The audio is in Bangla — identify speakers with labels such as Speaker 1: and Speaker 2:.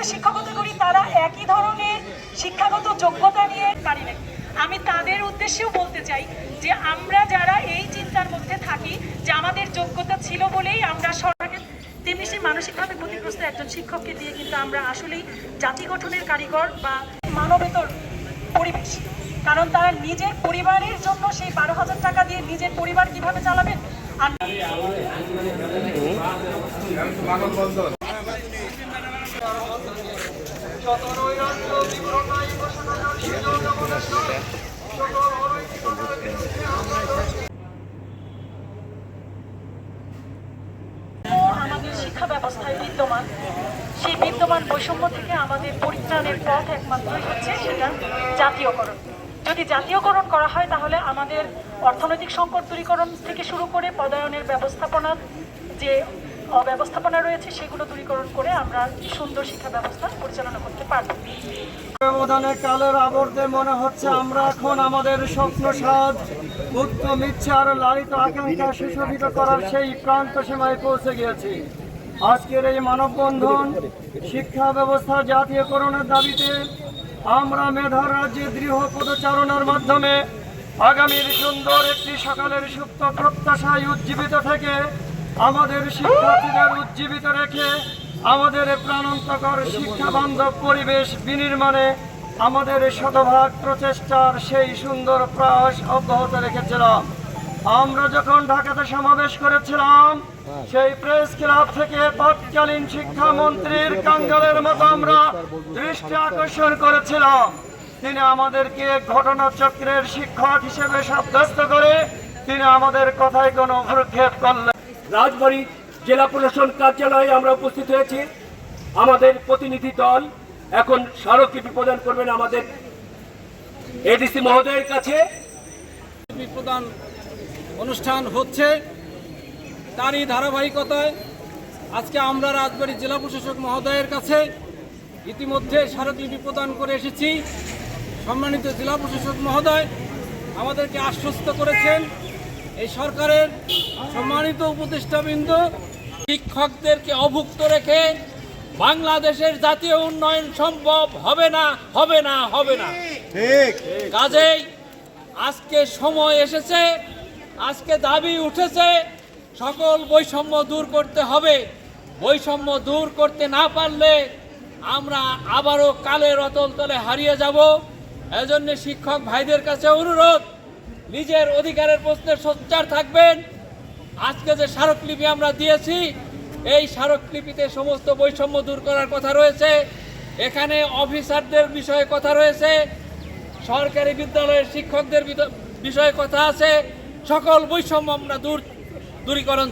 Speaker 1: যারা শিক্ষকতা করি তারা একই ধরনের শিক্ষাগত যোগ্যতা নিয়ে পারি না আমি তাদের উদ্দেশ্যেও বলতে চাই যে আমরা যারা এই চিন্তার মধ্যে থাকি যে আমাদের যোগ্যতা ছিল বলেই আমরা সরকারকে তেমনি সেই মানসিকভাবে ক্ষতিগ্রস্ত একজন শিক্ষককে দিয়ে কিন্তু আমরা আসলেই জাতি গঠনের কারিগর বা মানবেতর পরিবেশ কারণ তারা নিজের পরিবারের জন্য সেই বারো হাজার টাকা দিয়ে নিজের পরিবার কীভাবে চালাবেন আর আমাদের শিক্ষা ব্যবস্থায় বিদ্যমান। সেই বিদ্যমান বৈষম্য থেকে আমাদের পরিত্রাণের পথ একমাত্রই হচ্ছে সেটা জাতীয়করণ। যদি জাতীয়করণ করা হয়, তাহলে আমাদের অর্থনৈতিক সংকট দূরীকরণ থেকে শুরু করে পদায়নের ব্যবস্থাপনা যে অব্যবস্থাপনা রয়েছে, সেগুলো দূরীকরণ করে আমরা সুন্দর শিক্ষা ব্যবস্থা পরিচালনা করতে পারব।
Speaker 2: ব্যবধানে কালের আবর্তে মনে হচ্ছে আমরা এখন আমাদের স্বপ্ন সাজ উত্তম ইচ্ছার লালিত আকাঙ্ক্ষা সুশোভিত করার সেই প্রান্ত সীমায় পৌঁছে গিয়েছি। আজকের এই মানববন্ধন, শিক্ষা ব্যবস্থা জাতীয়করণের দাবিতে আমরা মেধার রাজ্যে দৃঢ় পদচারণার মাধ্যমে আগামীর সুন্দর একটি সকালের সুপ্ত প্রত্যাশায় উজ্জীবিত থেকে আমাদের শিক্ষার্থীদের উজ্জীবিত রেখে আমাদের প্রাণন্তকর শিক্ষা বান্ধব পরিবেশ বিনির্মাণে আমাদের শতভাগ প্রচেষ্টার সেই সুন্দর প্রয়াস অব্যাহত রেখেছিলাম। আমরা যখন ঢাকাতে সমাবেশ করেছিলাম, সেই প্রেস ক্লাব থেকে তৎকালীন শিক্ষামন্ত্রীর কাঙ্গালের মতো আমরা দৃষ্টি আকর্ষণ করেছিলাম। তিনি আমাদেরকে ঘটনাচক্রের শিক্ষক হিসেবে সাব্যস্ত করে তিনি আমাদের কথায় কোনো ভ্রুক্ষেপ করলেন
Speaker 3: রাজবাড়ী জেলা প্রশাসন কার্যালয়ে আমরা উপস্থিত হয়েছি। আমাদের প্রতিনিধি দল এখন স্মারকলিপি প্রদান করবেন আমাদের এডিসি মহোদয়ের কাছে।
Speaker 4: প্রদান অনুষ্ঠান হচ্ছে তারই ধারাবাহিকতায়। আজকে আমরা রাজবাড়ী জেলা প্রশাসক মহোদয়ের কাছে ইতিমধ্যে স্মারকলিপি প্রদান করে এসেছি। সম্মানিত জেলা প্রশাসক মহোদয়, আমাদেরকে আশ্বস্ত করেছেন এই সরকারের সম্মানিত উপদেষ্টাবৃন্দ শিক্ষকদেরকে অভুক্ত রেখে বাংলাদেশের জাতীয় উন্নয়ন সম্ভব হবে না হবে না হবে না। কাজেই আজকে সময় এসেছে আজকে দাবি উঠেছে সকল বৈষম্য দূর করতে হবে। বৈষম্য দূর করতে না পারলে আমরা আবারও কালের অতল তলে হারিয়ে যাব। এজন্য শিক্ষক ভাইদের কাছে অনুরোধ নিজের অধিকারের প্রশ্নে সোচ্চার থাকবেন। আজকে যে স্মারকলিপি আমরা দিয়েছি, এই স্মারকলিপিতে সমস্ত বৈষম্য দূর করার কথা রয়েছে। এখানে অফিসারদের বিষয়ে কথা রয়েছে, সরকারি বিদ্যালয়ের শিক্ষকদের বিষয়ে কথা আছে। সকল বৈষম্য আমরা দূর দূরীকরণ